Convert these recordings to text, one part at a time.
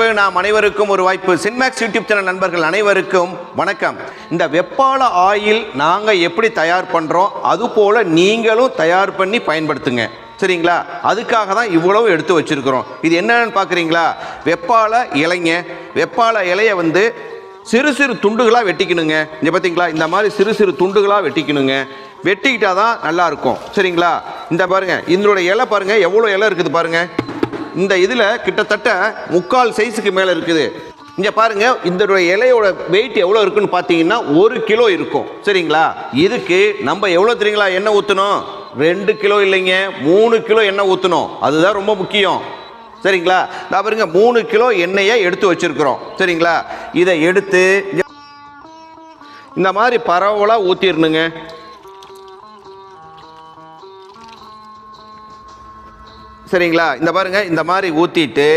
தலைப்பு நாம் அனைவருக்கும் ஒரு வாய்ப்பு. சின்மேக்ஸ் யூடியூப் சேனல் நண்பர்கள் அனைவருக்கும் வணக்கம். இந்த வெப்பால ஆயில் நாங்கள் எப்படி தயார் பண்ணுறோம் அதுபோல் நீங்களும் தயார் பண்ணி பயன்படுத்துங்க. சரிங்களா? அதுக்காக தான் இவ்வளவு எடுத்து வச்சிருக்கிறோம். இது என்னென்னு பார்க்குறீங்களா வெப்பால இலைங்க. வெப்பால இலையை வந்து சிறு சிறு துண்டுகளாக வெட்டிக்கணுங்க. இங்கே பார்த்தீங்களா இந்த மாதிரி சிறு சிறு துண்டுகளாக வெட்டிக்கணுங்க. வெட்டிக்கிட்டா தான் நல்லாயிருக்கும் சரிங்களா? இந்த பாருங்க இதனுடைய இலை பாருங்க எவ்வளோ இலை இருக்குது பாருங்கள் இந்த இதில் கிட்டத்தட்ட முக்கால் சைஸுக்கு மேலே இருக்குது. இங்கே பாருங்க இந்த இலையோட வெயிட் எவ்வளோ இருக்குன்னு பார்த்தீங்கன்னா ஒரு கிலோ இருக்கும். சரிங்களா? இதுக்கு நம்ம எவ்வளோ தெரியுங்களா எண்ணெய் ஊற்றணும் ரெண்டு கிலோ இல்லைங்க மூணு கிலோ எண்ணெய் ஊற்றணும் அதுதான் ரொம்ப முக்கியம். சரிங்களா? நான் பாருங்க மூணு கிலோ எண்ணெயை எடுத்து வச்சுருக்குறோம். சரிங்களா? இதை எடுத்து இந்த மாதிரி பரவலாக ஊற்றிடணுங்க சரிங்களா? இந்த பாருங்க இந்த மாதிரி ஊற்றிட்டு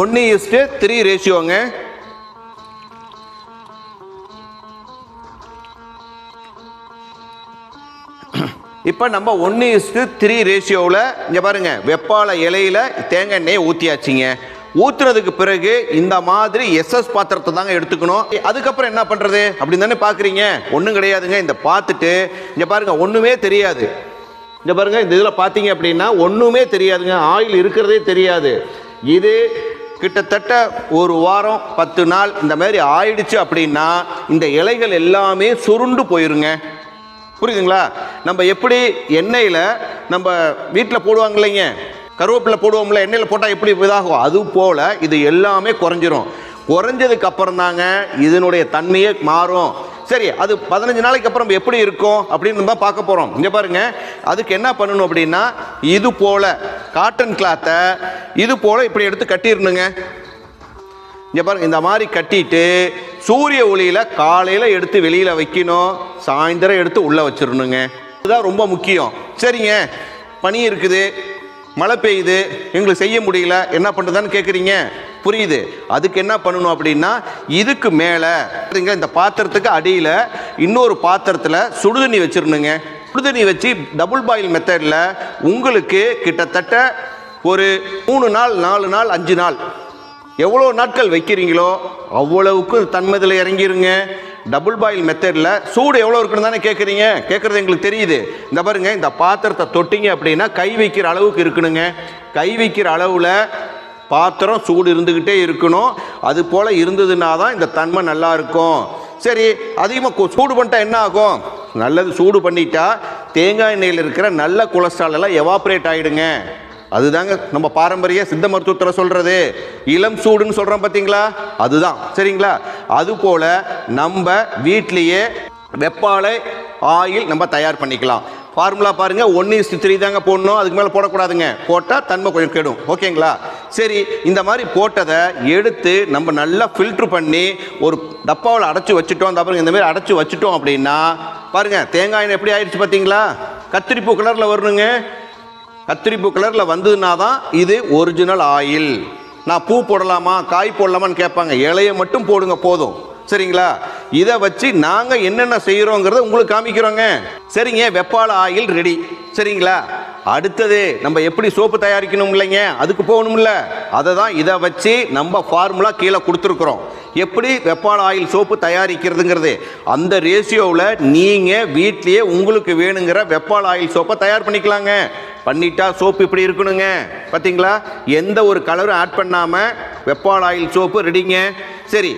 ஒன்று இஸ்ட்டு த்ரீ ரேஷியோங்க இப்போ நம்ம ஒன்று இஸ்ட்டு த்ரீ ரேஷியோவில் இங்கே பாருங்க வெப்பால இலையில தேங்காய் எண்ணெயை ஊற்றியாச்சுங்க ஊற்றுனதுக்கு பிறகு இந்த மாதிரி எஸ்எஸ் பாத்திரத்தை தாங்க எடுத்துக்கணும். அதுக்கப்புறம் என்ன பண்ணுறது அப்படின்னு தானே பார்க்குறீங்க ஒன்றும் கிடையாதுங்க. இந்த பார்த்துட்டு இங்கே பாருங்க ஒன்றுமே தெரியாது. இந்த பாருங்க இந்த இதில் பார்த்தீங்க அப்படின்னா ஒன்றுமே தெரியாதுங்க. ஆயில் இருக்கிறதே தெரியாது. இது கிட்டத்தட்ட ஒரு வாரம் பத்து நாள் இந்த மாதிரி ஆயிடுச்சு அப்படின்னா இந்த இலைகள் எல்லாமே சுருண்டு போயிருங்க. புரியுதுங்களா? நம்ம எப்படி எண்ணெயில் நம்ம வீட்டில் போடுவாங்க இல்லைங்க கருவேப்பிலை போடுவோம்ல எண்ணெயில் போட்டால் எப்படி இதாகும்? அது போல் இது எல்லாமே குறைஞ்சிரும். குறைஞ்சதுக்கு அப்புறம் தாங்க இதனுடைய தன்மையே மாறும். சரி அது பதினஞ்சு நாளைக்கு அப்புறம் எப்படி இருக்கும் அப்படின்னு தான் பார்க்க போகிறோம் இங்கே பாருங்க அதுக்கு என்ன பண்ணணும் அப்படின்னா இது போல காட்டன் கிளாத்தை இது போல இப்படி எடுத்து கட்டிடணுங்க. இங்கே பாருங்க இந்த மாதிரி கட்டிட்டு சூரிய ஒளியில் காலையில் எடுத்து வெளியில் வைக்கணும் சாயந்தரம் எடுத்து உள்ளே வச்சிடணுங்க. இதுதான் ரொம்ப முக்கியம். சரிங்க பனி இருக்குது மழை பெய்யுது எங்களுக்கு செய்ய முடியல என்ன பண்ணுறதான்னு கேட்குறீங்க புரியுது. அதுக்கு என்ன பண்ணணும் அப்படின்னா இதுக்கு மேலே இந்த பாத்திரத்துக்கு அடியில் இன்னொரு பாத்திரத்தில் சுடுதண்ணி வச்சிடணுங்க சுடுதண்ணி வச்சு டபுள் பாயில் மெத்தடில் உங்களுக்கு கிட்டத்தட்ட ஒரு மூணு நாள் நாலு நாள் அஞ்சு நாள் எவ்வளோ நாட்கள் வைக்கிறீங்களோ அவ்வளவுக்கு தன்மதில் இறங்கிருங்க. டபுள் பாயில் மெத்தடில் சூடு எவ்வளோ இருக்குன்னு தானே கேட்குறீங்க கேட்குறது எங்களுக்கு தெரியுது. இந்த பாருங்க இந்த பாத்திரத்தை தொட்டிங்க அப்படின்னா கை வைக்கிற அளவுக்கு இருக்கணுங்க. கை வைக்கிற அளவில் பாத்திரம் சூடு இருந்துக்கிட்டே இருக்கணும். அது போல் இருந்ததுன்னா தான் இந்த தன்மை நல்லா இருக்கும். சரி அதிகமாக சூடு பண்ணிட்டா என்ன ஆகும்? நல்லது சூடு பண்ணிட்டா தேங்காய் எண்ணெயில் இருக்கிற நல்ல கொலஸ்ட்ரால் எல்லாம் எவாப்ரேட் ஆகிடுங்க அதுதாங்க நம்ம பாரம்பரிய சித்த மருத்துவத்தில் சொல்கிறது இளம் சூடுன்னு சொல்கிறோம் பார்த்தீங்களா அதுதான். சரிங்களா? அதுபோல் நம்ம வீட்லேயே வெப்பாலை ஆயில் நம்ம தயார் பண்ணிக்கலாம். ஃபார்முலா பாருங்க ஒன்று இஸ்டி த்ரீ தாங்க போடணும். அதுக்கு மேலே போடக்கூடாதுங்க. போட்டால் தன்மை கொஞ்சம் கெடும். ஓகேங்களா? சரி இந்த மாதிரி போட்டதை எடுத்து நம்ம நல்லா ஃபில்ட்ரு பண்ணி ஒரு டப்பாவில் அடைச்சி வச்சுட்டோம். அந்த அப்புறம் இந்த மாதிரி அடைச்சி வச்சுட்டோம் அப்படின்னா பாருங்க தேங்காய் எண்ணெய் எப்படி ஆயிடுச்சு பார்த்தீங்களா? கத்திரிப்பூ கலரில் வரணுங்க. கத்திரிப்பூ கலரில் வந்ததுன்னா தான் இது ஒரிஜினல் ஆயில் நான் பூ போடலாமா காய் போடலாமான்னு கேட்பாங்க. இலையை மட்டும் போடுங்க போதும். சரிங்களா? இதை வச்சு நாங்கள் என்னென்ன செய்கிறோங்கிறத உங்களுக்கு காமிக்கிறோங்க. சரிங்க வெப்பால ஆயில் ரெடி சரிங்களா? அடுத்தது நம்ம எப்படி சோப்பு தயாரிக்கணும் இல்லைங்க அதுக்கு போகணும்ல. அதை தான் இதை வச்சு நம்ம ஃபார்முலா கீழே கொடுத்துருக்குறோம். எப்படி வெப்பால் ஆயில் சோப்பு தயாரிக்கிறதுங்கிறது? அந்த ரேஷியோவில் நீங்கள் வீட்லேயே உங்களுக்கு வேணுங்கிற வெப்பால் ஆயில் சோப்பை தயார் பண்ணிக்கலாங்க. பண்ணிட்டா சோப்பு இப்படி இருக்கணுங்க. பார்த்தீங்களா எந்த ஒரு கலரும் ஆட் பண்ணாமல் வெப்பால் ஆயில் சோப்பு ரெடிங்க சரி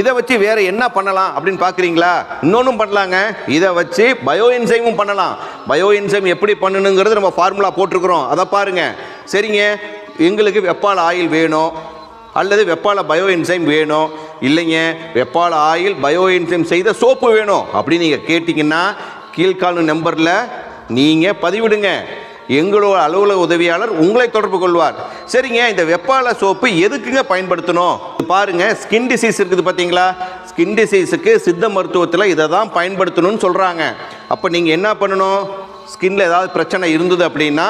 இதை வச்சு வேற என்ன பண்ணலாம் அப்படின்னு பார்க்குறீங்களா இன்னொன்றும் பண்ணலாங்க. இதை வச்சு பயோ என்சைமும் பண்ணலாம். பயோ என்சைம் எப்படி பண்ணணுங்கிறது நம்ம ஃபார்முலா போட்டிருக்கிறோம். அதை பாருங்க. சரிங்க. எங்களுக்கு வெப்பால் ஆயில் வேணும். அல்லது வெப்பால பயோ என்சைம் வேணும். இல்லைங்க. வெப்பால ஆயில் பயோ என்சைம் செய்த சோப்பு வேணும். அப்படின்னு நீங்கள் கேட்டிங்கன்னா கீழ்காணும் நம்பரில் நீங்கள் பதிவிடுங்க. எங்களோட அலுவலக உதவியாளர் உங்களை தொடர்பு கொள்வார். சரிங்க இந்த வெப்பால சோப்பு எதுக்குங்க பயன்படுத்தணும்? பாருங்க ஸ்கின் டிசீஸ் இருக்குது பார்த்தீங்களா ஸ்கின் டிசீஸுக்கு சித்த மருத்துவத்தில் இதை தான் பயன்படுத்தணும்னு சொல்கிறாங்க அப்போ நீங்கள் என்ன பண்ணணும்? ஸ்கின்ல ஏதாவது பிரச்சனை இருந்தது அப்படின்னா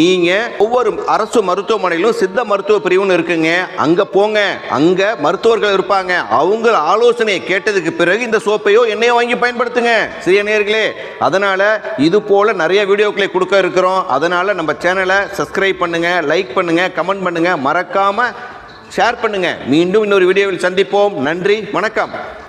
நீங்கள் ஒவ்வொரு அரசு மருத்துவமனையிலும் சித்த மருத்துவ பிரிவுன்னு இருக்குங்க. அங்கே போங்க. அங்கே மருத்துவர்கள் இருப்பாங்க. அவங்க ஆலோசனையை கேட்டதுக்கு பிறகு இந்த சோப்பையோ எண்ணெயோ வாங்கி பயன்படுத்துங்க. சிறிய நேர்களே அதனால் இது போல் நிறைய வீடியோக்களை கொடுக்க இருக்கிறோம். அதனால் நம்ம சேனலை சப்ஸ்கிரைப் பண்ணுங்கள் லைக் பண்ணுங்கள் கமெண்ட் பண்ணுங்கள் மறக்காமல் ஷேர் பண்ணுங்க. மீண்டும் இன்னொரு வீடியோவில் சந்திப்போம். நன்றி வணக்கம்.